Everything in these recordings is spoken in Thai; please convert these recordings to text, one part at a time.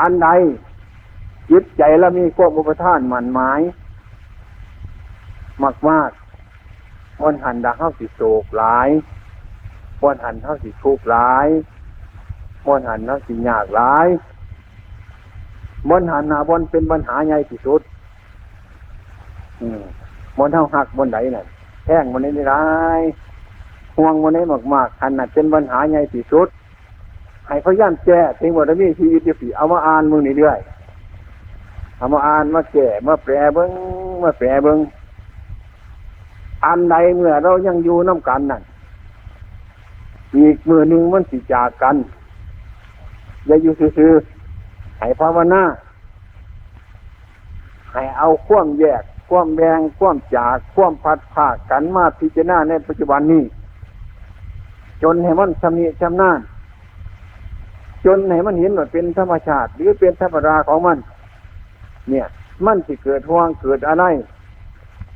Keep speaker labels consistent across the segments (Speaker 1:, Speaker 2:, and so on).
Speaker 1: อันใดจิตใจแล้วมีความอุปทานหมันหมายมากมากวันหันดาเข้าสิโศกหลายวันหันเข้าสิทุกข์หลายวันหันเข้าสิยากหลายวันหันนาบนเป็นปัญหาใหญ่ที่สุดอืมบนเท่าหักบนไหนน่ะแท่งบนนี้ไม่ร้ห่วงบนนี้มากมากๆขันน่ะเป็นปัญหาใหญ่ที่สุด ให้พยายามแก้ถึงว่าจะมีชีวิตอยู่ปีเอามาอ่านมึงนี่เรื่อยเอามาอ่านมาแก้มาแปลเบิ้งมาแปลเบิ้งอันใดเมื่อเรายังอยู่น้ำกันนั่นอีกมือหนึ่งมันสิจากกันอย่าอยู่ซื่อๆให้ภาวนาให้เอาควมแยกควมแบงควมจากควมพัดผากกันมาพิจารณาในปัจจุบันนี้ จนให้มันชำนิชำนาญ จนให้มันเห็นว่าเป็นธรรมชาติ หรือเป็นธรรมดาของมัน เนี่ย มันสิเกิดห่วงเกิดอะไร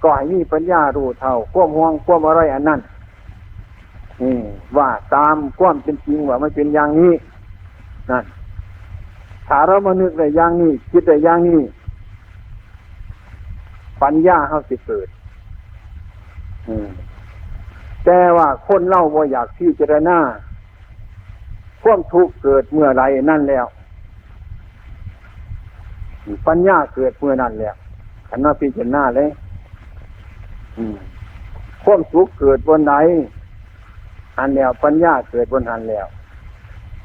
Speaker 1: ก็ให้มีปัญญารู้เท่าควมห่วงควมอะไรอันนั้นนี่ว่าตามความเป็นจริงว่ามันเป็นอย่างนี้นั่นถ้าเรามานึกในอย่างนี้ คิดในอย่างนี้ ปัญญาเขาสิเกิดอืมแต่ว่าคนเล่าว่าอยากพิจารณา ความทุกข์เกิดเมื่อไรนั่นแล้ว ปัญญาเกิดเมื่อนั้นแล้วขันว่าพิจารณาเลยความสุขเกิดบนไหนอันแล้วปัญญาเกิดบนหันแล้ว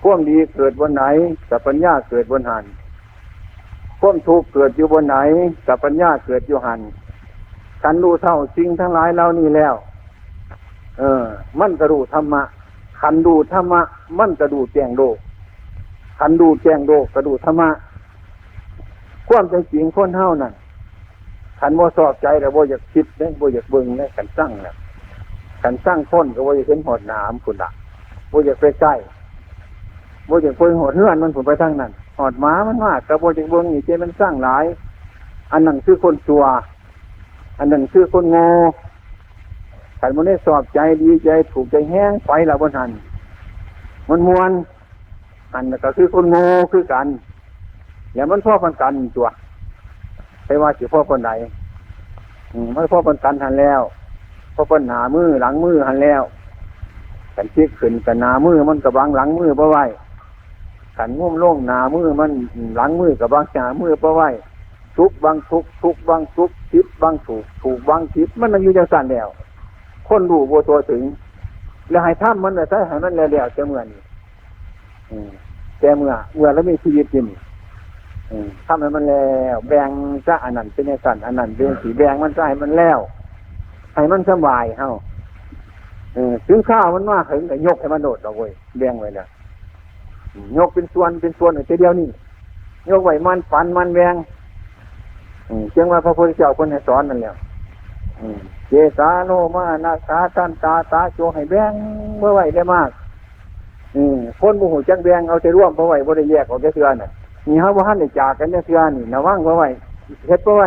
Speaker 1: ความดีเกิดบนไหนแต่ปัญญาเกิดบนหันความทุกข์เกิดอยู่บนไหนแต่ปัญญาเกิดอยู่หันกันรู้เท่าสิ่งทั้งหลายเหล่านี้แล้ว เออ มันกระดูธรรมะ ขันดูธรรมะมันกระดูแจ้งโลกขันดูแจ้งโลกกระดูธรรมะความเป็นจริงคนเท่านั่นขันโมสอบใจแต่โบอยากคิดเนี่ยโบอยากเบิ่งเนี่ยขันสร้างเนี่ยขันสร้างคนก็โบอยากเห็นหอดหนามคุณละโบอยากไปใกล้โบอยากเบิ่งหอดเฮือนมันผลไปทางนั้นหอดหมามันมากกระโบอยากเบิ่งนี่เจมันสร้างหลาย อันนั้นคือคนชัวอันนั้นคือคนโง่ ขันมันได้สอบใจดีใจถูกใจแห้งไฟละบนหันมันมวนอันก็คือคนโง่คือกัน อย่ามันพ่อพันกันตัวไปว่าสิพ่อคนไหนมไม่พ่อพันกันหันแล้วพ่อพันหนามือหลังมือหันแล้วกันเช็คขึ้นกันหนามือมันกับบังหลังมือเพราะไว้ขันง่วมโล่งหนามือมันหลังมือกับบังหนามือเพราะไว้ทุกบางทุกทุกบางทุกทิศบางถูกถูกบางทิศมันมันอยู่จังสันแล้ว คนรู้บัวตัวถึง แล้วให้ท่ามันเลยใช่ให้มันแล้วแล้วจะเมื่อนี่อืมแต่เมื่อเมื่อแล้วมีชีวิตจริงทำให้มันแล้วแบ่งจะอันนั้นเป็นสันอันนั้นเป็นสีแบ่งมันจะให้มันแล้วให้มันสบายเฮาถึงข้าวมันมากถึงแต่ยกให้มันโดดเอาไว้แบ่งไว้แล้วยกเป็นส่วนเป็นส่วนแต่เดียวนี่ยกไว้มันฝันมันแบ่งเจียงว่าพระพุทธเจ้าคนให้สอนนั่นแหละเจสาโนมานาคาตันตาตาโจให้แบ่งเมื่อไหวได้มาก อืมคนบุหูจังแบ่งเอาใจร่วมเพราะไหวบ่ได้แยกออกแค่เทือน่ะนี่เขาว่าท่านได้จากกันเนี่เทือนี่นะว่างเพราะไหวเฮ็ดเพราะไหว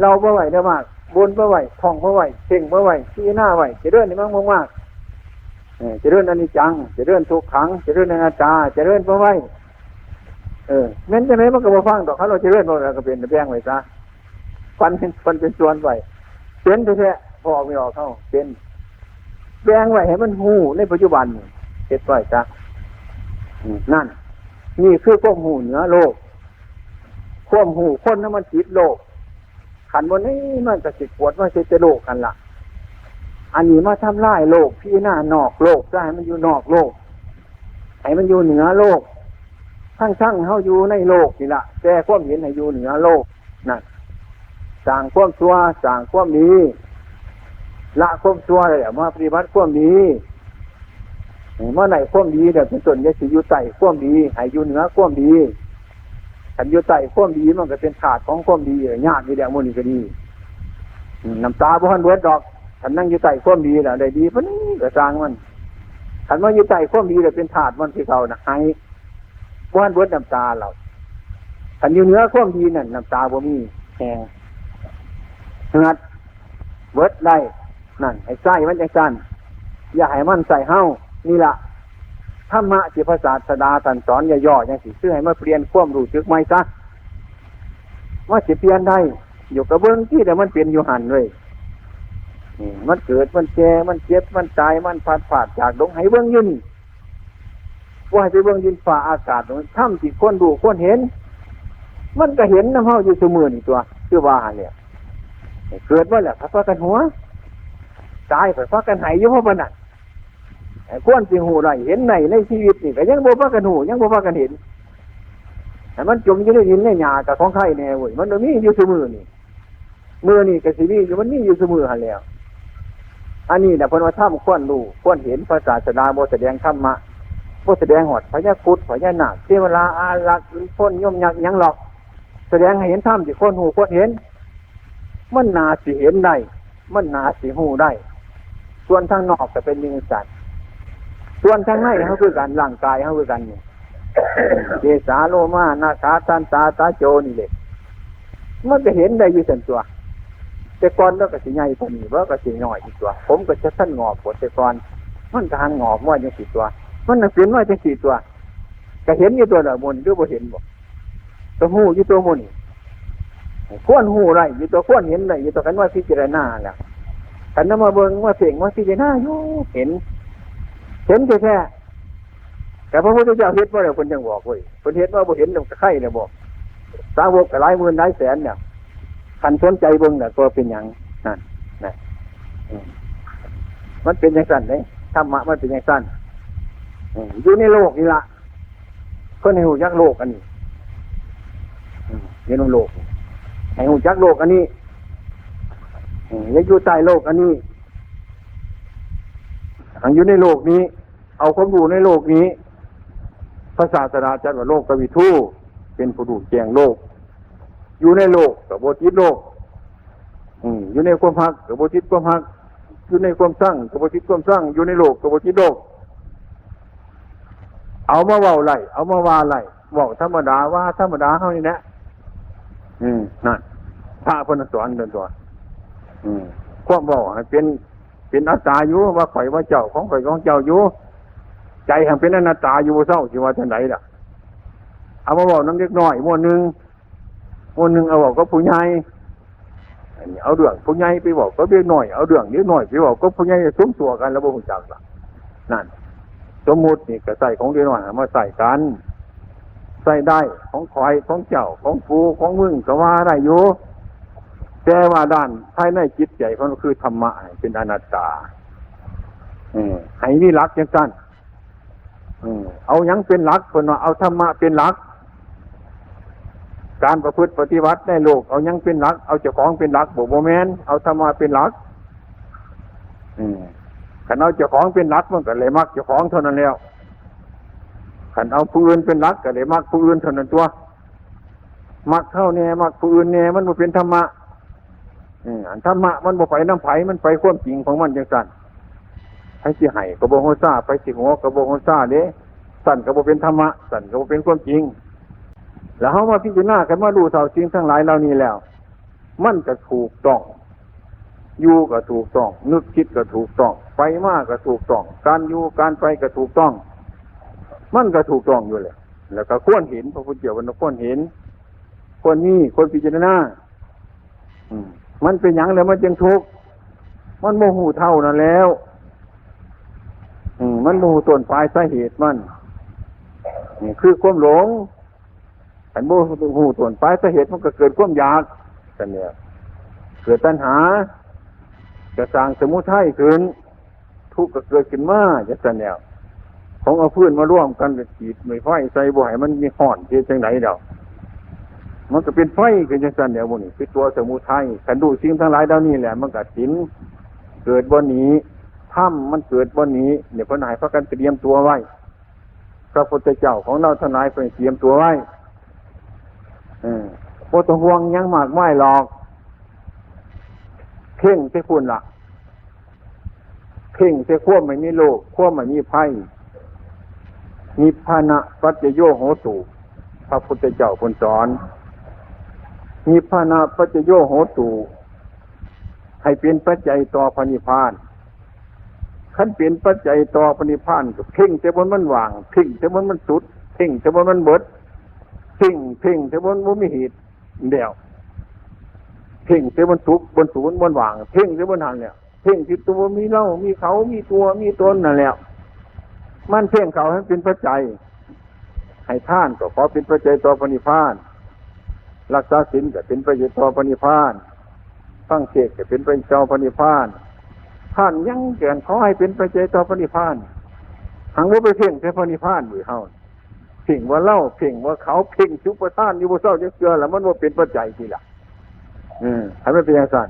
Speaker 1: เราเพราะไหวได้มากบนเพราะไหวท่องเพราะไหวเพ่งเพราะไหวชี้หน้าไหวจะเรื่อนนี่มากมากจะเรื่อนอนิจจังจะเรื่อนทุกขังจะเรื่อนอนัตตาจะเรื่อนเพราะไหวเออแม้นจะไหนมันก็มาฟังดอกเขาเราจะเรื่อนเราก็เป็นแบ่งไว้ซะฟันเป็นฟันเป็นส่วนไว้ เป็นแท้พอไม่ออกเข้าเป็นแบ่งไว้ให้มันหูในปัจจุบันเฮ็ดไว้ะนั่น นี่คือควบหูเหนือโลกควบหูคนนั้นมันจิตโลก ขันวันนี้มันจะสิปวดว่าจะจะโลกกันละ่ะ อันนี้มาทำลายโลก พี่หน้านอกโลกจะให้มันอยู่นอกโลกให้มันอยู่เหนือโลกทั้งทั้งเขาอยู่ในโลกนี่ละแต่ความเห็นให้อยู่เหนือโลกนั่น สั่งความชั่วสั่งความดีละความชั่วเลยมาปฏิบัติความดีเมื่อไหร่ความดีเดี๋ยเป็นส่วนจะสิอยู่ใต้ความดีห้อยู่เหนือความดีขันอยู่ใต้ความดีมันก็เป็นขาดของความดียากอยู่เดียวมันนี่ก็ดีน้ำตาบ้านเบิดดอกขันนั่งอยู่ใต้ความดีแล้วได้ดีปะนี่ก็สร้างมันขันว่าอยู่ใต้ความดีเดี๋ยเป็นถาดมันที่เขานะให้บ้านเบิดน้ำตาเราขันอยู่เหนือความดีนั่นน้ำตาบ่มีแหง เหือดเบิดได้นั่นให้ใส่มันจังสันอย่าให้มันใส่เห้านี่ละธรรมะที่พระศาสดาตรัสสอนอย่อๆอย่างสิซื้อให้มาเปลี่ยนความรู้จึกใหม่ซะว่าสิเปลี่ยนได้ อยู่กับเบื้องที่แต่มันเปลี่ยนอยู่หันเลยนี่มันเกิดมันแก่มันเจ็บมันตายมันพัดผาดจากดงให้เบื้องยืนว่าให้ไปเบื้องยินฟ้าอากาศตรงถ้ำที่คนดูคนเห็น มันก็เห็นน้ำเฮาอยู่เสมอนี่ตัวชื่อว่าเนี่ย เกิดว่าแหละพัดกันหัวตายพัดกันหายยู่เพราะมันนั่นไอ้ก้นสิหูไรเห็นในในชีวิตนี่ก็ยังบ่พากันหูยังบ่พากันเห็นแต่มันจมอยู่ในหินในหญ้ากับของใครแน่เว้ยมันมีอยู่เสมอนี่มือนี่ก็สิมีอยู่มันมีอยู่เสมอหันแล้ว อันนี้นะเพนว่าถ้ำควรรู้ควรเห็นภาษาสดาโบแสดงธรรมะโบแสดงหอดพญาคุดพญาหนาคเทวราอารักษ์พ้นย่อมยักษ์ยังหรอก แสดงให้เห็นธรรมที่คนหูคนเห็น มันนาสิเห็นได้ มันนาสิหูได้ ส่วนทางนอกจะเป็นยิงสัตว์ส่วนทางในเขาคือกันร่างกายเขาคือกันนี่เจสาโลมานาคาตันตาตาโจนี่เลยมันจะเห็นได้อยู่ส่วนตัว แต่ก่อนแล้วก็สิใหญ่กว่านี้ว่าก็สิน้อยอีกตัว ผมก็จะสั้นงอบปวดแต่ก่อนมันทางงอบว่าจังสี่ตัว มันนักเสียนว่าจังสี่ตัวก็เห็นอยู่ตัวละมนหรือบ่เห็นบ่ตัวหูอยู่ตัวมน ข้วนหูไรอยู่ตัวข้วนเห็นไรอยู่ตัวกันว่าพิจารณาแหละกันนมาเบิ่งว่าเสียงว่าพิจารณาอยู่เห็น เห็นแค่แต่พระพุทธเจ้าเห็นว่าเดี๋ยวคนยังบอกเว้ยคนเห็นว่าบ่เห็นต้องไข่เนี่ยบอกสาวกกับหลายหมื่นหลายแสนเนี่ยคันสนใจเบิ่งเนี่ยตัวเป็นอย่างนั่นนะมันเป็นอย่างสั้นเลยธรรมะมันเป็นอย่างสั้นอยู่ในโลกนี่ละคนในหูยักษ์โลกอันนี้อยู่ในโลก ให้หูยักโลกอันนี้อืมยังอยู่ใต้โลกอันนี้อันอยู่ในโลกนี้ เอาความรู้ในโลกนี้พระศาสนาจัดว่าโลกกวิทูเป็นผู้ดูแจงโลก อยู่ในโลกกับโบจิตโลกอืมอยู่ในความพักกับโบจิตความพักอยู่ในความสร้างกับโบจิตความสร้างอยู่ในโลกกับโบจิตโลก เอามาว้าไหลเอามาว่าไหลเว้าธรรมดาว่าธรรมดาเท่านี้แหละอืมนั่น พระพนสอนเดินตัวอืมความเว้าให้เป็นเป็นอัตตาอยู่ว่าข่อยว่าเจ้าของข่อยของเจ้าอยู่ใจแห่งเป็นอนัตตาอยู่เศร้าสิว่าจังไดล่ะ เอามาบอกน้ำเล็กน้อยมวนหนึ่งมวนหนึ่งเอาบอกก็ผู้ใหญ่อันนี้เอาเรื่องผู้ใหญ่ไปบอกก็เล็กน้อยเอาเรื่องเล็กน้อยไปบอกก็ผู้ใหญ่สมตัวกันแล้วบ่รู้จักล่ะนั่น สมมุตินี่ก็ใส่ของเล็กน้อยมาใส่กันใส่ได้ของคอยของเจ้าของฟูของมึงก็ว่าได้อยู่ แต่ว่าด้านภายในจิตใจของเราคือธรรมะเป็นอนัตตาให้มีหลักอย่างสั้นเอายังเป็นหลักคนว่าเอาธรรมะเป็นหลัก การประพฤติปฏิบัติในโลก เอายังเป็นหลัก เอาเจ้าของเป็นหลักบอกโมแมนเอาธรรมะเป็นหลักขันเอาเจ้าของเป็นหลักมันก็เลยมักเจ้าของเท่านั้นแล้วขันเอาผู้อื่นเป็นหลักก็เลยมักผู้อื่นเท่านั้นตัว มักเท่าแน่มักผู้อื่นแน่มันบ่เป็นธรรมะ ธรรมะมันบ่ไปน้ำไผ่มันไปควมจริงของมันจังสั่นไปสิไห้กระโบงโฮซ่าไปสิหัวกระโบงโฮซ่าเด้สั่นกระโบเป็นธรรมะสั่นกระโบเป็นความจริง แล้วเขามาพิจารณากันว่าดูเท่าจริงทั้งหลายเหล่านี้แล้ว มันก็ถูกต้องอยู่ก็ถูกต้อง นึกคิดก็ถูกต้อง ไปมากก็ถูกต้อง การอยู่การไปก็ถูกต้อง มันก็ถูกต้องอยู่เลยแล้วก็ควรเห็นพระพุทธเจ้าวันควรเห็นควรมีควรพิจารณาอืม มันเป็นอย่างแล้วมันจึงทุกข์มันโมโหเท่านั้นแล้วอืมันโมโหต้นปลายสาเหตุมันนี่คือความหลงอันโมโหต้นปลายสาเหตุมันก็เกิดความอยากกันเนี่ยเกิดตัณหา จะสร้างสมุทัยขึ้นทุกข์ก็เกิดขึ้นมาจะสันแนวของเอาเพื่อนมาร่วมกันกับจีดไม่ไฟใส่บ่อยมันมีห่อนเทียจังไหนเดียว มันก็เป็นไฟกันจังสันเดียวบุนี่คือตัวสมุทัยขันดูสิ่งทั้งหลายเหล่านี้แหละ มันก็สินเกิดบนนี้ถ้ำมันเกิดบนนี้เนี่ยพระนายพระกันเตรียมตัวไว้พระพุทธเจ้าของเราทนายเป็นเตรียมตัวไว้อืมโพตห่วงยังมากไม่หรอกเพ่งเจ้าคุณละ่ะ เพ่งเจ้าขั้วไม่มีโลกขั้วไม่มีไพ่นิพพานะปัจจโยโหตุพระพุทธเจ้าคนสอน นิพานะปัจโยโหตุให้เป็นปัจจัยต่อพระนิพพานขันเปลี่ยนปัจจัยต่อปณิพานก็เพ่งแต่บนมันว่างเพ่งแต่บนมันสุดเพ่งแต่บนมันเบิดเพ่งเพ่งแต่บนมันมีเหตุเดียวเพ่งแต่บนสุกบนศูนย์บนว่างเพ่งแต่บนหันเนี่ยเพ่งที่ตัวมีเล่ามีเขามีตัวมีตนนั่นแหละมันเพ่งเขาให้เป็นปัจจัยให้ท่านก็ขอเป็นปัจจัยต่อปณิพาน รักษาศีลก็เป็นปัจจัยต่อปณิพานฟังเทศน์ก็เป็นปัจจัยต่อปณิพานท่านยังเกินขอให้เป็นปัจจัยต่อปณิพานหังว่าไปเพ่งแค่ปณิพานอยู่เฮาเพ่งว่าเล่าเพ่งว่าเขาเพ่งชุบประทานอยู่บนเศร้าจะเกลือแล้วมันว่าเป็นปัจจัยทีละอืมให้ไม่เป็นอย่างนั้น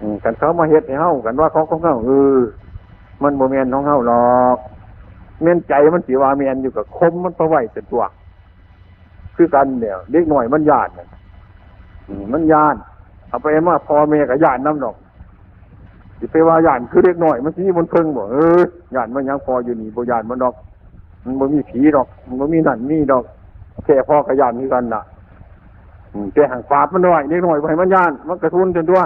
Speaker 1: อืมกันเขามาเฮ็ดให้เฮากันว่าเขาของเฮาเออมันโมเมนของเฮาหรอกเมนใจมันสีว่าเมียนอยู่กับคมมันประไหวเป็นตัว คือกันเนี่ยเด็กหน่อยมันยานน่ะอืมมันยานเอาไปมาพอเมกับยานน้ำดอกสิไปว่ายานคือเล็กหน้อยมันสิมีบนเพิ่งบ่เออย่านมันยังพออยู่นี่บ่ย่านมันดอก มันบ่มีผีดอก มันบ่มีนั่นนี่ดอกแค่พอกับยานคือกันน่ะแต่ห่างฟาดมันหน้อยเล็กหน้อยบ่ให้มันยานมันกระทุนจนตัว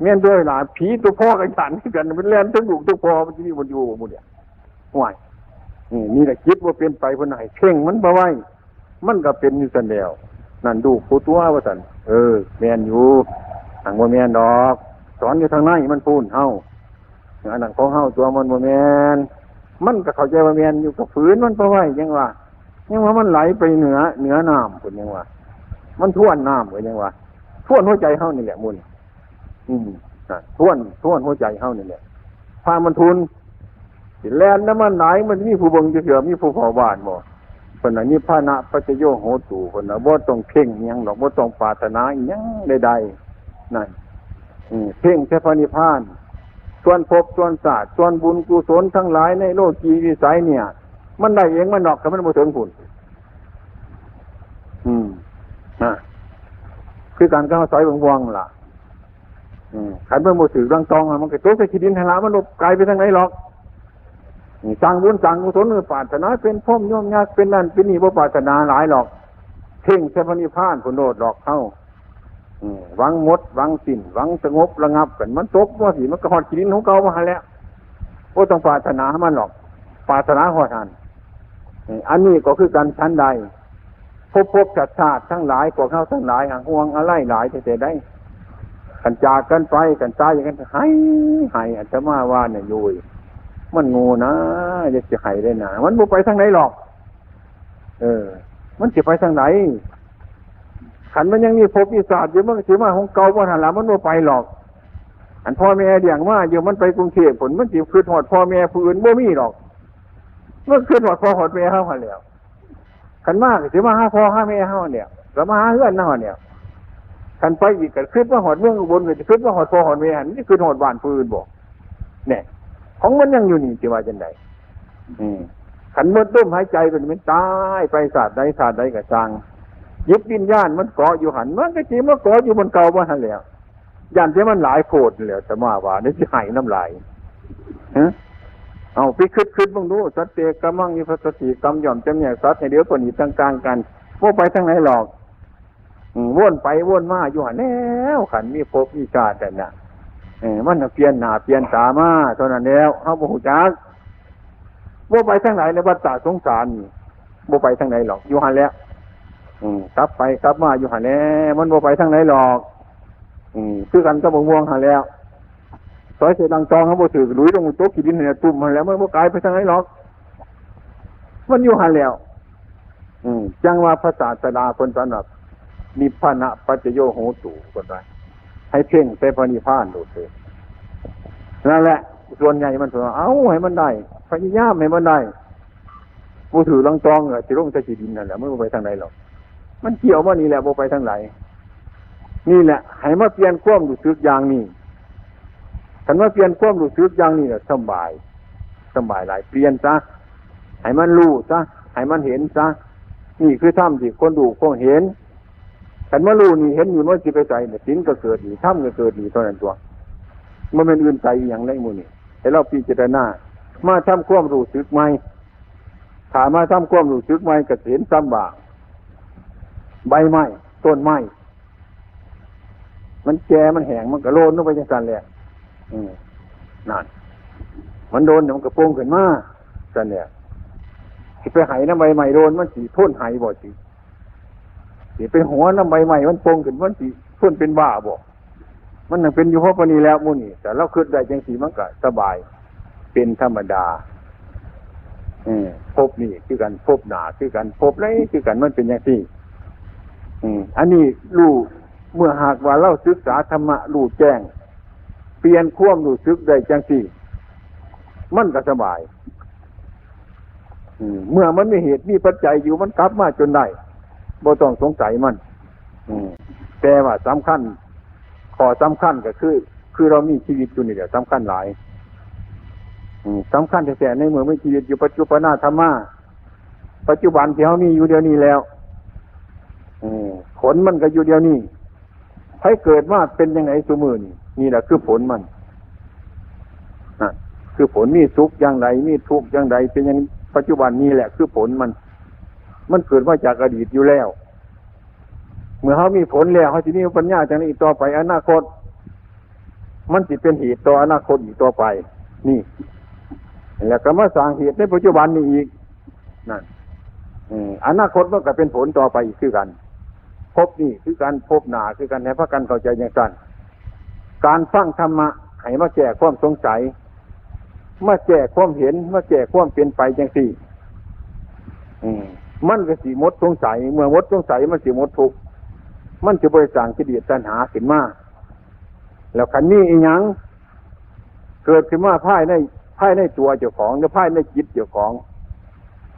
Speaker 1: แม่นด้วยล่ะผีตัวพ่อกับย่านคือกันมันแล่นทั้งลูกทั้งพ่อมันสิมีบนอยู่บ่หมดเนี่ยห่วยนี่นี่แหละคิดว่าเป็นไปเพิ่นให้เพ่งมันบ่ไว้ มันก็เป็นอยู่ซั่นแล้วนั่นดูผู้ตัวว่าซั่นเออแมนอยู่ทางบ่แมนดอก สอนอยู่ทางในมันพูนเฮาอันนั้นของเฮาตัวมันบ่แมนมันก็เข้าใจว่าแมนอยู่กับฝืนมันเพราะว่ายังว่ายังว่ามันไหลไปเหนือเหนือน้ำพุ่นยังว่า มันท่วนน้ำเหมือนยังว่าท่วนหัวใจเฮานี่แหละมุนอืมนะท่วนท่วนหัวใจเฮานี่แหละพามันทุนแลนน้ำมันไหลมันมีผู้บงจะเสือมีผู้เฝ้าบ้านบ่ เพิ่นน่ะนี่พานะปัจโยโหตูเพิ่นน่ะบ่ต้องเพ่งยังดอกบ่ต้องปรารถนาอิหยังใดๆนั่นเพ่งแค่พระนิพพานส่วนภพส่วนศาสตร์ส่วนบุญกุศลทั้งหลายในโลกีวิสัยเนี่ย มันได้เองมันนอกกับมันมาถึงผุนอืมนะคือการก้าวสายบวงๆล่ะอืมขันเมื่อมือถือรังตองอะมันก็ต๊ะใส่ขีดินทางละมันลบไกลไปทางไหนหรอก สั่งบุญสั่งกุศลปรารถนา เป็นพ่อมโยมยากเป็นนั่นเป็นนี่บ่ปรารถนาหลายหรอกเพ่งแค่พระนิพพานผลโดดดอกเข้าหวังมดหวังสิ้นหวังสงบระงับกันมันตกว่าสิมันก็หอดขีดินของเก่ามาแล้วก็ต้องปรารถนามันหรอกปรารถนาหอดทันอันนี้ก็คือการชั้นใดพบพบจัดชาติทั้งหลายพวกเขาทั้งหลายห่างห่วงอะไรหลายแต่ได้กันจากกันไปกันตายอย่างนั้นให้ให้อาจจะมาว่าเนี่ยยุย มันงูนะจะจะไห้ได้นะมันบ่ไปทางไหนหรอก เออ มันจะไปทางไหนขันมันยังมีภพมีศาสตร์อยู่มันก็ถือมาของเก่าว่าหันหลังมันว่ไปหรอกอันพ่อแม่เลี้ยงว่าอยู่มันไปกรุงเทพผลมันสิคือหอดพ่อแม่ผู้อื่นบ่มีหรอกมันคือหอดพ่อหอดแม่เฮาหันแล้วขันมากก็ถือมาห้าพ่อห้าแม่เฮาเนี่ยแล้วมาหาเพื่อนเฮาเนี่ยขันไปอีกก็คือว่าหอดเมืองอุบลก็จะคือว่าหอดพ่อหอดแม่หันนี่คือหอดบ้านผู้อื่นบอกเนี่ย ของมันยังอยู่นี่จะว่าจังไดอืมขันมันต้มหายใจเป็นมันตายไปศาสตร์ใดศาสตร์ใดก็สร้างยึดวิญญาณมันเกาะอยู่หันมันก็จริงมันเกาะอยู่บนเก่ามาหันแล้วยันที่มันหลายโพดแล้วแต่มาว่านี่สิหายน้ำลายฮะเอาไปคิดคิดบ้างดูสัตเตกรรมังยิพัสติกรรมย่อมจำแนกสัตว์ในเดี๋ยวคนนี้ต่างๆกันว่าไปทางไหนหรอกอืมวนไปวนมาอยู่หันแล้วขันมีภพมีชาติแต่น่ะเออ มันน่ะเปลี่ยนหน้าเปลี่ยนตามาเท่านั้นแล้วเขาบอกจักว่าไปทางไหนในวัฏฏะสงสารนี่ว่าไปทางไหนหรอกอยู่หันแล้ว อืมกลับไปกลับมาอยู่หันแน่มันบ่ไปทางไหนหรอก อืมคือกันก็บ่ม่วงหันแล้วซอยเสดังตองเขาบ่ถือลุยลงโต๊ะกินดินเนี่ยตุ่มหันแล้วมันบ่กลายไปทางไหนหรอก มันอยู่หันแล้ว อืมจังว่าภาษาสดาคนสำหรับนิพพานะปัจจโยโหตุคนไร ให้เพ่งไปพระนิพพานดูสินั่นแหละ ส่วนใหญ่มันถือเอาให้มันได้พยายามให้มันได้ผู้ถือลังตองเออจะลงใส่ขีดินนั่นแหละมันบ่ไปทางไหนหรอกมันเกี่ยวว่านี่แหละโบไปทางไหนนี่แหละให้มาเปลี่ยนความรู้สึกอย่างนี้คันว่าเปลี่ยนความรู้สึกอย่างนี้แหละสบายสบายหลายเปลี่ยนซะให้มันรู้ซะให้มันเห็นซะนี่คือถ้ำที่คนดูคนเห็น คันว่ารู้นี่เห็นอยู่ว่าจิไปใส่เนี่ยสินก็เกิดดีถ้ำก็เกิดดีเท่านั้นตัวมันเป็นอื่นใจอย่างไรมูนี่ให้เราพิจารณามาทำความรู้สึกไหมถามมาทำความรู้สึกไหมก็เห็นซ้ำบากใบไม้ต้นไม้มันแก่มันแห้งมันก็โลนลงไปจังสันแหละนั่นมันโดนเดี๋ยมันกระโปงขึ้นมากันเนี่ยสิไปไหน้ำใบใหม่โดนมันสีทุ่นไหบ่สิ สิไปหัวน้ำใบใหม่มันโปรงขึ้นมันสีทุ่นเป็นบ้าบ่มันยังเป็นอยู่เพราะปนี้แล้วหมูนี่แต่เราคิดได้จังสีมันก็สบาย เป็นธรรมดาเออพบนี่คือกันพบหนาคือกันพบไรคือกันมันเป็นอย่างที่อืมอันนี้รู้เมื่อหากว่าเราศึกษาธรรมะรู้แจ้ง เปลี่ยนควมรู้สึกได้จังสี่ มันก็สบายอืเมื่อมันมีเหตุมีปัจจัยอยู่มันกลับมาจนได้ บ่ต้องสงสัยมันอืมแต่ว่าสำคัญขอสำคัญก็คือ คือเรามีชีวิตอยู่นี่เดียวสำคัญหลายอืมสำคัญแต่ในเมื่อไม่ชีวิตอยู่ปัจจุบันธรรมะปัจจุบันที่เขามีอยู่เดียวนี้แล้วอืมผลมันก็อยู่เดียวนี้ให้เกิดมาเป็นยังไงสมือนี่นี่แหละคือผลมันนะคือผลมีสุขอย่างไรมีทุกข์อย่างไรเป็นอย่างปัจจุบันนี้แหละ คือผลมัน มันเกิดมาจากอดีตอยู่แล้ว เมื่อเขามีผลแล้วเขาจะมีปัญญาจากนี้อีกต่อไปอนาคต มันจิตเป็นเหตุต่ออนาคตอีกต่อไป นี่ แล้วก็มาสร้างเหตุในปัจจุบันนี้อีกนั่นอนาคตมันก็เป็นผลต่อไปอีกคือกัน พบนี่คือการพบหนาคือการให้พระกันเข้าใจอย่างสั้นการฟังธรรมะให้มาแก้ความสงสัยมาแก้ความเห็นมาแก้ความเปลี่ยนไปจังสี่อื มันก็สีมดสงสัยเมื่อมดสงสัยมันสีมดทุกมันจะบริสร้างกิเลสตัณหาขึ้นมาแล้วขันนี้อีหยังเกิดขึ้นมาภายในภายในตัวเจ้าของหรือภายในจิตเจ้าของ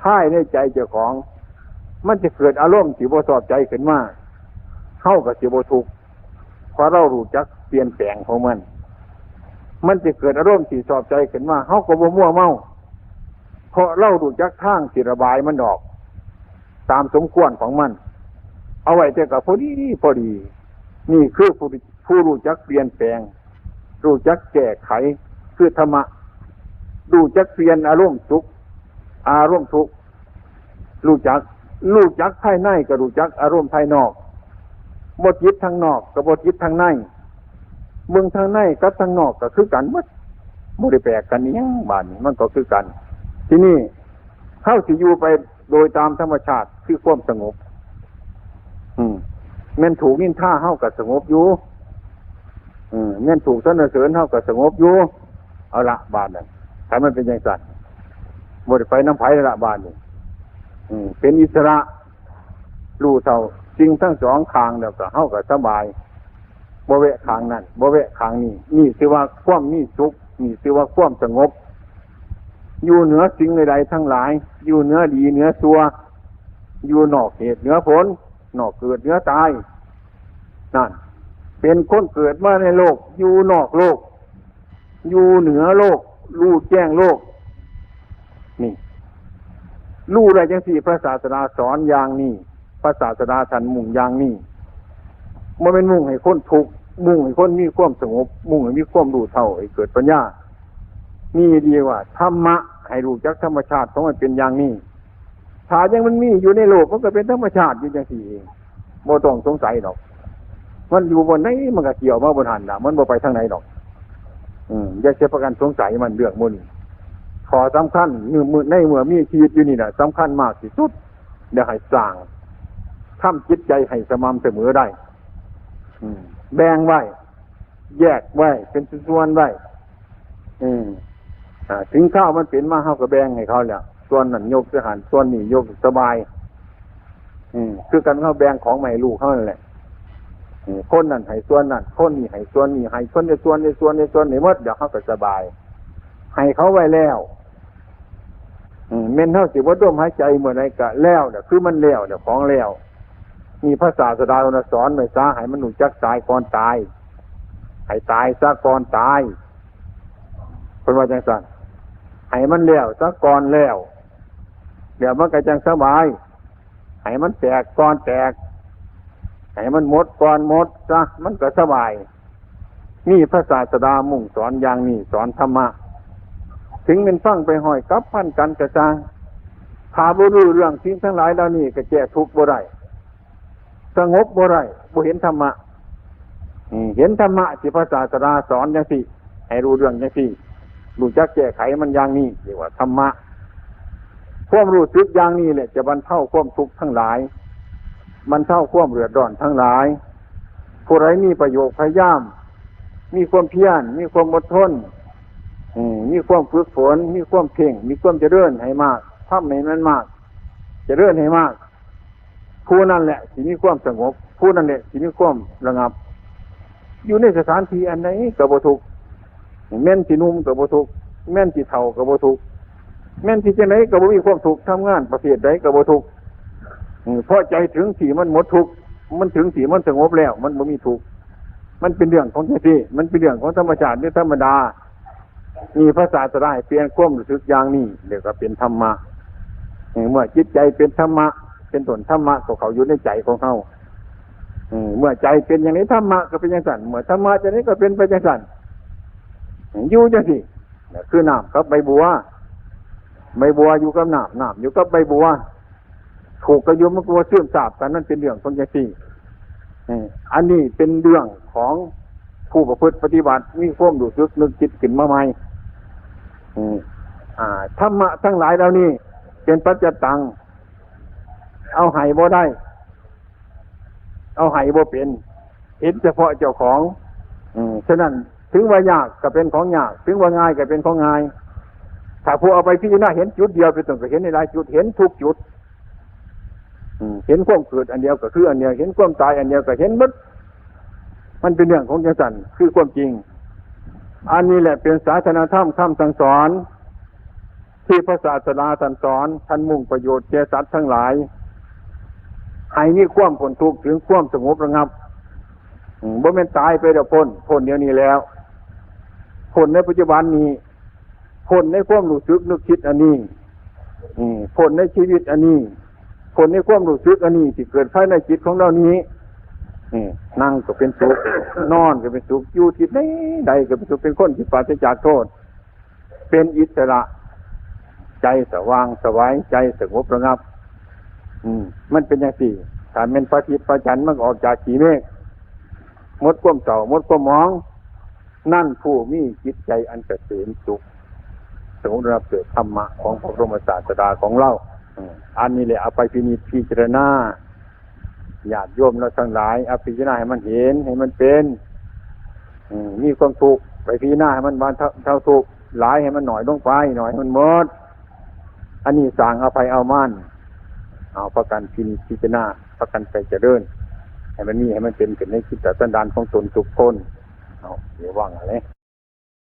Speaker 1: ภายในใจเจ้าของ มันจะเกิดอารมณ์สิบสอบใจขึ้นมาเข้ากับสิบทุกเพราะเรารู้จักเปลี่ยนแปลงของมัน มันจะเกิดอารมณ์สีสอบใจขึ้นมาเข้ากับมั่วเมาเพราะเรารู้จักทางสิระบายมันออก ตามสมควรของมัน เอาไว้แต่กับพอดีพอดี นี่คือผู้ผู้รู้จักเปลี่ยนแปลง รู้จักแก้ไข คือธรรมะรู้จักเปลี่ยนอารมณ์สุขอารมณ์ทุกข์รู้จักรู้จักภายในก็รู้จักอารมณ์ภายนอกบทยิตทางนอกกับบทยิตทางในเมืองทางในกับทางนอกก็คือกันหมดบ่ได้แปลกกันนี้บานมันก็คือกัน ที่นี่เข้าสิอยู่ไป โดยตามธรรมชาติคือความสงบ อืมแม่นถูกนินท่าเข้ากับสงบอยู่อืมแม่นถูกสนเสริญเข้ากับสงบอยู่เอาละบาทนั่นถ้ามันเป็นอย่างสัตว์บไดไปน้ำไผ่ละบาทนี่เป็นอิสระรู้เท่าจริงทั้งสองทางแล้วก็เข้ากับสบายบเวะทางนั้นบเวะทางนี้นี่คือว่าความมีสุขนี่คือว่าความสงบ อยู่เหนือสิ่งใดๆทั้งหลาย อยู่เหนือดีเหนือตัว อยู่นอกเหตุเหนือผล นอกเกิดเหนือตายนั่นเป็นคนเกิดมาในโลก อยู่นอกโลก อยู่เหนือโลก รู้แจ้งโลก นี่รู้อะไรจังสี่พระศาสดาสอนอย่างนี้พระศาสดาทันมุ่งอย่างนี้มันเป็นมุ่งให้คนทุกข์มุ่งให้คนมีความสงบมุ่งให้มีความรู้เท่าให้เกิดปัญญานี่ดีกว่าธรรมะ ให้รู้จักธรรมชาติของมันเป็นอย่างนี้ถ้ายังมันมีอยู่ในโลกมันก็เป็นธรรมชาติอยู่อย่างสี่เองโมต้องสงสัยหรอก มันอยู่บนไหนมันก็เกี่ยวมาบนหันนะมันบ่ไปทางไหนหรอก อืมอย่าเสียประกันสงสัยมันเรื่องมุนขอสำคัญเมื่อในเมื่อมีชีวิตอยู่นี่นะสำคัญมากที่สุดเดี๋ยวให้สร้างทำจิตใจให้สม่ำเสมอได้อืมแบ่งไว้ แยกไว้ เป็นส่วนไว้ อืม ถึงข้าวมันเป็นมาเฮาก็แบงให้เขาแล้วส่วนนั้นยกสหันส่วนนี้ยกสบาย อืมคือกันเขาแบงของใหม่ลูกเขานั่นแหละคนนั้นให้ส่วนนั้นคนนี้ให้ส่วนนี้ให้คนในส่วนในส่วนในส่วนในมดเดี๋ยวเขาก็สบาย ให้เขาไว้แล้วอืมเม่นเท่าสิว่าร่วมหายใจเมื่อไรกะแล้วเนี่ยคือมันแล้วเนี่ยของแล้วมีภาษาสดาลสอนไม่ซาให้มันหนุจักตายก่อนตายให้ตายซะก่อนตายเป็นว่าจังสัน ให้มันแล้วซะก่อนแล้วเดี๋ยวมันก็จังสบายให้มันแตกก่อนแตกให้มันหมดก่อนหมดซะมันก็สบายนี่พระศาสดามุ่งสอนอย่างนี้สอนธรรมะถึงเป็นฟังไปห้อยกับพันกันกระจางถ้าบุรู้เรื่องทิ้งทั้งหลายแล้วนี่ก็แก้ทุกข์บ่ได้สงบบ่ได้บ่เห็นธรรมะเห็นธรรมะที่พระศาสดาสอนอย่างสี่ให้รู้เรื่องอย่างสี่ รู้จักแก้ไขมันอย่างนี้เรียกว่าธรรมะความรู้สึกอย่างนี้แหละจะบรรเทาความทุกข์ทั้งหลายบรรเทาความเดือดร้อนทั้งหลายผู้ไรมีประโยชน์พยายาม มีความเพียรมีความอดทนมมีความฝึกฝน มีความเพ่ง มีความเจริญให้มากทำให้มันมาก เจริญให้มาก ผู้นั่นแหละที่มีความสงบผู้นั่นแหละที่มีความระงับ อยู่ในสถานที่อันไหนกับบทุกข์ แม่นที่นุ่มกับบทุกแม่นที่เท่ากับบทุกแม่นที่จะไหนกับมีความทุกข์ทำงานประเภทใดกับบทุกข์อืมเพราะใจถึงสีมันหมดทุกมันถึงสีมันสงบแล้ว มันบ่มีทุกมันเป็นเรื่องของใจที่มันเป็นเรื่องของธรรมชาติหรือธรรมดามีภาษาจะได้เปลี่ยนความรู้สึกอย่างนี้เรียว่าเป็นธรรมะเมื่อจิตใจเป็นธรรมะ เป็นต้นธรรมะของเขาอยู่ในใจของเขาเออเมื่อใจเป็นอย่างนี้ธรรมะก็เป็นอย่างนั้นเมื่อธรรมะจะนี้ก็เป็นไปอย่างนั้น อยู่จังสิคือน้ำกับใบบัว ใบบัวอยู่กับน้ำน้ำอยู่กับใบบัว ถูกกระยุมมันกลัวเสื่อมสาบกันนั่นเป็นเรื่องของจังสี่เอออันนี้เป็นเรื่องของผู้ประพฤติปฏิบัติมีความรู้สึกนึกคิดขึ้นมาใหม่อ่าธรรมะทั้งหลายเหล่านี้เป็นปัจจตัง เอาไห้บ่ได้ เอาไห้บ่เป็น เห็นเฉพาะเจ้าของ อืมฉะนั้น ถึงว่ายากก็เป็นของยาก ถึงว่าง่ายก็เป็นของง่าย ถ้าผู้เอาไปพิจารณาเห็นจุดเดียวไปต้องก็เห็นในหลายจุดเห็นทุกจุดเห็นความเกิดอันเดียวก็คืออันเดียวเห็นความตายอันเดียวก็เห็นหมดมันเป็นเรื่องของจังสันคือความจริง อันนี้แหละเป็นศาสนาธรรมคำสั่งสอนที่พระศาสดาท่านสอนท่านมุ่งประโยชน์แก่สัตว์ทั้งหลายให้มีความผลทุกข์ถึงความสงบระงับอืมบ่แม่นตายไปเดี๋ยวพ้นพ้นเดี๋ยวนี้แล้ว พ้นในปัจจุบันนี้พ้นในความรู้สึกนึกคิดอันนี้อืมพ้นในชีวิตอันนี้พ้นในความรู้สึกอันนี้ที่เกิดภายในจิตของเรานี้นั่งก็เป็นสุขนอนก็เป็นสุขอยู่ที่ใดใดก็เป็นสุขเป็นคนที่ปราศจากโทษ เป็นอิสระใจสว่างสวายใจสงบระงับ อืม มันเป็นอย่างสี่ถ้าเป็นพระอาทิตย์พระจันทร์มันออกจากขีเมฆมดความเต่ามดความมอง นั่นผู้มีจิตใจอันเกษมสุขสงบระงับเกิดธรรมะของพระบรมศาสดาของเราอันนี้แหละเอาไปพินิจพิจารณาญาติโยมเราทั้งหลายเอาพิจารณาให้มันเห็นให้มันเป็นอืมมีความทุกข์ไปพิจารณาให้มันบานเท่าทุกข์หลายให้มันหน่อยลงไปหน่อยให้มันหมดอันนี้สั่งเอาไปเอามั่นเอาประกันพินิจพิจารณาประกันไปเจริญให้มันมีให้มันเป็นขึ้นในคิดแต่สันดานของตนทุกคน เอาเดี๋ยวว่างอะไร